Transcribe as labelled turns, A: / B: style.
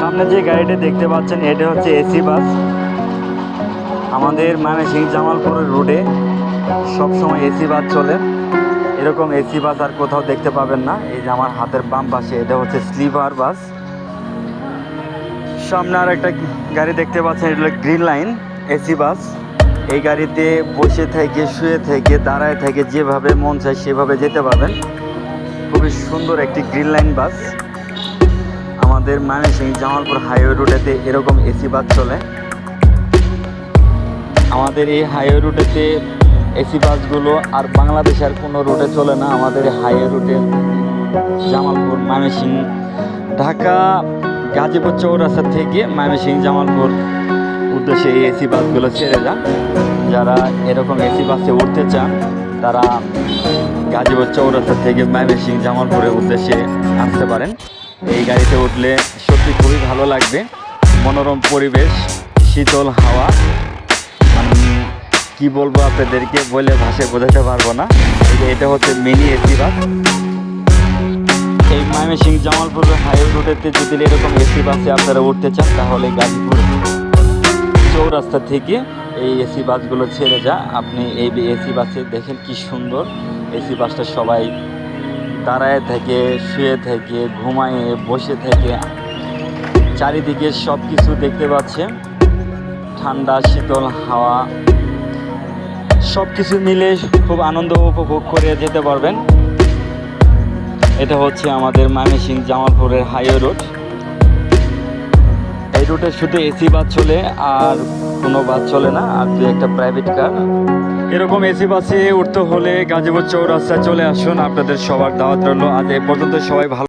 A: সামনে যে গাড়িটি দেখতে পাচ্ছেন, এটা হচ্ছে এসি বাস। আমাদের ময়মনসিংহ জামালপুরের রোডে সবসময় এসি বাস চলে। এরকম এসি বাস আর কোথাও দেখতে পাবেন না। এই যে আমার হাতের বাম পাশে, এটা হচ্ছে স্লিপার বাস। সামনে আর একটা গাড়ি দেখতে পাচ্ছেন, এটা হলো গ্রিন লাইন এসি বাস। এই গাড়িতে বসে থেকে, শুয়ে থেকে, দাঁড়ায় থেকে যেভাবে মন চায় সেভাবে যেতে পারবেন। খুবই সুন্দর একটি গ্রিন লাইন বাস। আমাদের ময়মনসিংহ জামালপুর হাইওয়ে রুটেতে এরকম এসি বাস চলে। আমাদের এই হাইওয়ে রুটেতে এসি বাসগুলো আর বাংলাদেশে আর কোনো রুটে চলে না। আমাদের হাইওয়ে রুটে জামালপুর, ময়মনসিংহ, ঢাকা, গাজীপুর চৌরাস্তা থেকে ময়মনসিংহ, জামালপুর উদ্দেশ্যে এই এসি বাসগুলো ছেড়ে যান। যারা এরকম এসি বাসে উঠতে চান, তারা গাজীপুর চৌরাস্তা থেকে ময়মনসিংহ, জামালপুরের উদ্দেশ্যে আসতে পারেন। এই গাড়িতে উঠলে সত্যি খুবই ভালো লাগবে। মনোরম পরিবেশ, শীতল হাওয়া। কি বলব আপনাদেরকে, বলে ভাষায় বোঝাতে পারব না। এটা হচ্ছে মিনি এসি বাস। এই ময়মনসিংহ জামালপুর হাইওয়ে রুটেতে যদি এরকম এসি বাসে আপনারা উঠতে চান, তাহলে গাজীপুর চৌরাস্তা থেকে এই এসি বাসগুলো ছেড়ে যা। আপনি এই এসি বাসে দেখেন কি সুন্দর। এসি বাসটা সবাই দাঁড়ায় থেকে, শুয়ে থেকে, ঘুমায়ে, বসে থেকে, চারিদিকে সব কিছু দেখতে পাচ্ছে। ঠান্ডা, শীতল হাওয়া সব কিছু মিলে খুব আনন্দ উপভোগ করে যেতে পারবেন। এটা হচ্ছে আমাদের ময়মনসিংহ জামালপুরের হাইওয়ে রোড। এই রুটে শুধু এসি বাস চলে আর কোনো বাস চলে না, আর দু একটা প্রাইভেট কার এরকম এসি বাসে উঠতে হলে গাজীপুর চৌরাস্তায় চলে আসুন। আপনাদের সবার দাওয়াত রইল। আজ এ পর্যন্ত সবাই ভালো